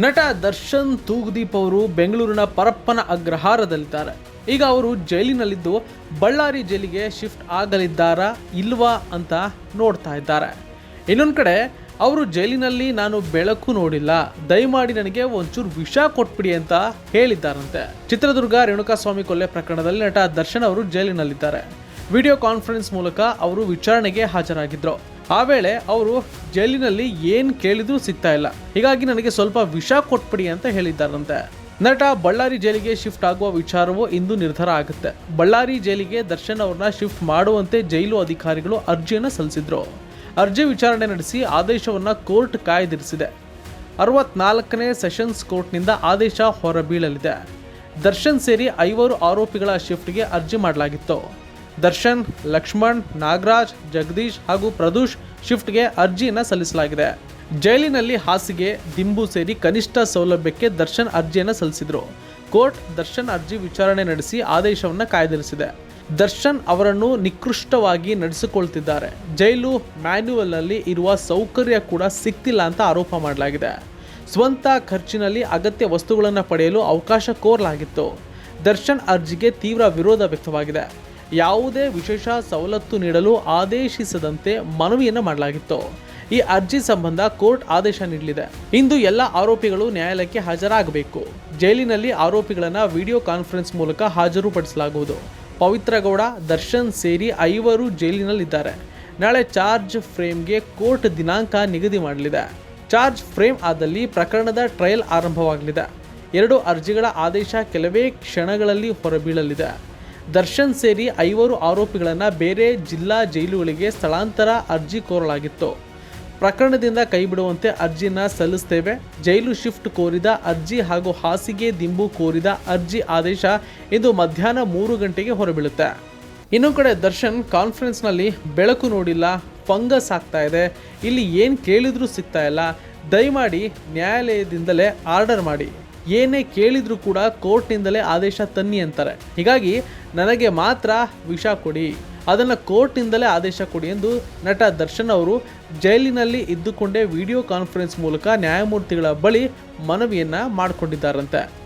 ನಟ ದರ್ಶನ್ ತೂಗುದೀಪ್ ಅವರು ಬೆಂಗಳೂರಿನ ಪರಪ್ಪನ ಅಗ್ರಹಾರದಲ್ಲಿದ್ದಾರೆ. ಈಗ ಅವರು ಜೈಲಿನಲ್ಲಿದ್ದು ಬಳ್ಳಾರಿ ಜೈಲಿಗೆ ಶಿಫ್ಟ್ ಆಗಲಿದ್ದಾರಾ ಇಲ್ವಾ ಅಂತ ನೋಡ್ತಾ ಇದ್ದಾರೆ. ಇನ್ನೊಂದು ಕಡೆ, ಅವರು ಜೈಲಿನಲ್ಲಿ ನಾನು ಬೆಳಕು ನೋಡಿಲ್ಲ. ದಯಮಾಡಿ ನನಗೆ ಒಂಚೂರು ವಿಷ ಕೊಟ್ಬಿಡಿ ಅಂತ ಹೇಳಿದ್ದಾರಂತೆ. ಚಿತ್ರದುರ್ಗ ರೇಣುಕಾಸ್ವಾಮಿ ಕೊಲ್ಲೆ ಪ್ರಕರಣದಲ್ಲಿ ನಟ ದರ್ಶನ್ ಅವರು ಜೈಲಿನಲ್ಲಿದ್ದಾರೆ. ವಿಡಿಯೋ ಕಾನ್ಫರೆನ್ಸ್ ಮೂಲಕ ಅವರು ವಿಚಾರಣೆಗೆ ಹಾಜರಾಗಿದ್ರು. ಆ ವೇಳೆ ಅವರು ಜೈಲಿನಲ್ಲಿ ಏನು ಕೇಳಿದ್ರೂ ಸಿಗ್ತಾ ಇಲ್ಲ. ಹೀಗಾಗಿ ನನಗೆ ಸ್ವಲ್ಪ ವಿಷ ಕೊಟ್ಬಿಡಿ ಅಂತ ಹೇಳಿದ್ದಾರಂತೆ. ನಟ ಬಳ್ಳಾರಿ ಜೈಲಿಗೆ ಶಿಫ್ಟ್ ಆಗುವ ವಿಚಾರವೂ ಇಂದು ನಿರ್ಧಾರ ಆಗುತ್ತೆ. ಬಳ್ಳಾರಿ ಜೈಲಿಗೆ ದರ್ಶನ್ ಅವ್ರನ್ನ ಶಿಫ್ಟ್ ಮಾಡುವಂತೆ ಜೈಲು ಅಧಿಕಾರಿಗಳು ಅರ್ಜಿಯನ್ನು ಸಲ್ಲಿಸಿದ್ರು. ಅರ್ಜಿ ವಿಚಾರಣೆ ನಡೆಸಿ ಆದೇಶವನ್ನು ಕೋರ್ಟ್ ಕಾಯ್ದಿರಿಸಿದೆ. ಅರವತ್ನಾಲ್ಕನೇ ಸೆಷನ್ಸ್ ಕೋರ್ಟ್ನಿಂದ ಆದೇಶ ಹೊರಬೀಳಲಿದೆ. ದರ್ಶನ್ ಸೇರಿ ಐವರು ಆರೋಪಿಗಳ ಶಿಫ್ಟ್ಗೆ ಅರ್ಜಿ ಮಾಡಲಾಗಿತ್ತು. ದರ್ಶನ್, ಲಕ್ಷ್ಮಣ್, ನಾಗರಾಜ್, ಜಗದೀಶ್ ಹಾಗೂ ಪ್ರದೂಷ್ ಶಿಫ್ಟ್ಗೆ ಅರ್ಜಿಯನ್ನು ಸಲ್ಲಿಸಲಾಗಿದೆ. ಜೈಲಿನಲ್ಲಿ ಹಾಸಿಗೆ, ದಿಂಬು ಸೇರಿ ಕನಿಷ್ಠ ಸೌಲಭ್ಯಕ್ಕೆ ದರ್ಶನ್ ಅರ್ಜಿಯನ್ನು ಸಲ್ಲಿಸಿದ್ರು. ಕೋರ್ಟ್ ದರ್ಶನ್ ಅರ್ಜಿ ವಿಚಾರಣೆ ನಡೆಸಿ ಆದೇಶವನ್ನು ಕಾಯ್ದಿರಿಸಿದೆ. ದರ್ಶನ್ ಅವರನ್ನು ನಿಕೃಷ್ಟವಾಗಿ ನಡೆಸಿಕೊಳ್ತಿದ್ದಾರೆ. ಜೈಲು ಮ್ಯಾನ್ಯುವಲ್ನಲ್ಲಿ ಇರುವ ಸೌಕರ್ಯ ಕೂಡ ಸಿಕ್ತಿಲ್ಲ ಅಂತ ಆರೋಪ ಮಾಡಲಾಗಿದೆ. ಸ್ವಂತ ಖರ್ಚಿನಲ್ಲಿ ಅಗತ್ಯ ವಸ್ತುಗಳನ್ನು ಪಡೆಯಲು ಅವಕಾಶ ಕೋರಲಾಗಿತ್ತು. ದರ್ಶನ್ ಅರ್ಜಿಗೆ ತೀವ್ರ ವಿರೋಧ ವ್ಯಕ್ತವಾಗಿದೆ. ಯಾವುದೇ ವಿಶೇಷ ಸವಲತ್ತು ನೀಡಲು ಆದೇಶಿಸದಂತೆ ಮನವಿಯನ್ನು ಮಾಡಲಾಗಿತ್ತು. ಈ ಅರ್ಜಿ ಸಂಬಂಧ ಕೋರ್ಟ್ ಆದೇಶ ನೀಡಲಿದೆ. ಇಂದು ಎಲ್ಲ ಆರೋಪಿಗಳು ನ್ಯಾಯಾಲಯಕ್ಕೆ ಹಾಜರಾಗಬೇಕು. ಜೈಲಿನಲ್ಲಿ ಆರೋಪಿಗಳನ್ನು ವಿಡಿಯೋ ಕಾನ್ಫರೆನ್ಸ್ ಮೂಲಕ ಹಾಜರುಪಡಿಸಲಾಗುವುದು. ಪವಿತ್ರಗೌಡ ದರ್ಶನ್ ಸೇರಿ ಐವರು ಜೈಲಿನಲ್ಲಿದ್ದಾರೆ. ನಾಳೆ ಚಾರ್ಜ್ ಫ್ರೇಮ್ಗೆ ಕೋರ್ಟ್ ದಿನಾಂಕ ನಿಗದಿ ಮಾಡಲಿದೆ. ಚಾರ್ಜ್ ಫ್ರೇಮ್ ಆದಲ್ಲಿ ಪ್ರಕರಣದ ಟ್ರಯಲ್ ಆರಂಭವಾಗಲಿದೆ. ಎರಡು ಅರ್ಜಿಗಳ ಆದೇಶ ಕೆಲವೇ ಕ್ಷಣಗಳಲ್ಲಿ ಹೊರಬೀಳಲಿದೆ. ದರ್ಶನ್ ಸೇರಿ ಐವರು ಆರೋಪಿಗಳನ್ನು ಬೇರೆ ಜಿಲ್ಲಾ ಜೈಲುಗಳಿಗೆ ಸ್ಥಳಾಂತರ ಅರ್ಜಿ ಕೋರಲಾಗಿತ್ತು. ಪ್ರಕರಣದಿಂದ ಕೈಬಿಡುವಂತೆ ಅರ್ಜಿನ ಸಲ್ಲಿಸ್ತೇವೆ. ಜೈಲು ಶಿಫ್ಟ್ ಕೋರಿದ ಅರ್ಜಿ ಹಾಗೂ ಹಾಸಿಗೆ ದಿಂಬು ಕೋರಿದ ಅರ್ಜಿ ಆದೇಶ ಇಂದು ಮಧ್ಯಾಹ್ನ ಮೂರು ಗಂಟೆಗೆ ಹೊರಬೀಳುತ್ತೆ. ಇನ್ನೊಂದು ಕಡೆ ದರ್ಶನ್ ಕಾನ್ಫರೆನ್ಸ್ನಲ್ಲಿ ಬೆಳಕು ನೋಡಿಲ್ಲ, ಫಂಗಸ್ ಆಗ್ತಾ ಇದೆ. ಇಲ್ಲಿ ಏನು ಕೇಳಿದರೂ ಸಿಗ್ತಾ ಇಲ್ಲ. ದಯಮಾಡಿ ನ್ಯಾಯಾಲಯದಿಂದಲೇ ಆರ್ಡರ್ ಮಾಡಿ. ಏನೇ ಕೇಳಿದರೂ ಕೂಡ ಕೋರ್ಟ್ನಿಂದಲೇ ಆದೇಶ ತನ್ನಿ ಅಂತಾರೆ. ಹೀಗಾಗಿ ನನಗೆ ಮಾತ್ರ ವಿಷ ಕೊಡಿ. ಅದನ್ನು ಕೋರ್ಟ್ನಿಂದಲೇ ಆದೇಶ ಕೊಡಿ ಎಂದು ನಟ ದರ್ಶನ್ ಅವರು ಜೈಲಿನಲ್ಲಿ ಇದ್ದುಕೊಂಡೇ ವಿಡಿಯೋ ಕಾನ್ಫರೆನ್ಸ್ ಮೂಲಕ ನ್ಯಾಯಮೂರ್ತಿಗಳ ಬಳಿ ಮನವಿಯನ್ನು ಮಾಡಿಕೊಂಡಿದ್ದಾರಂತೆ.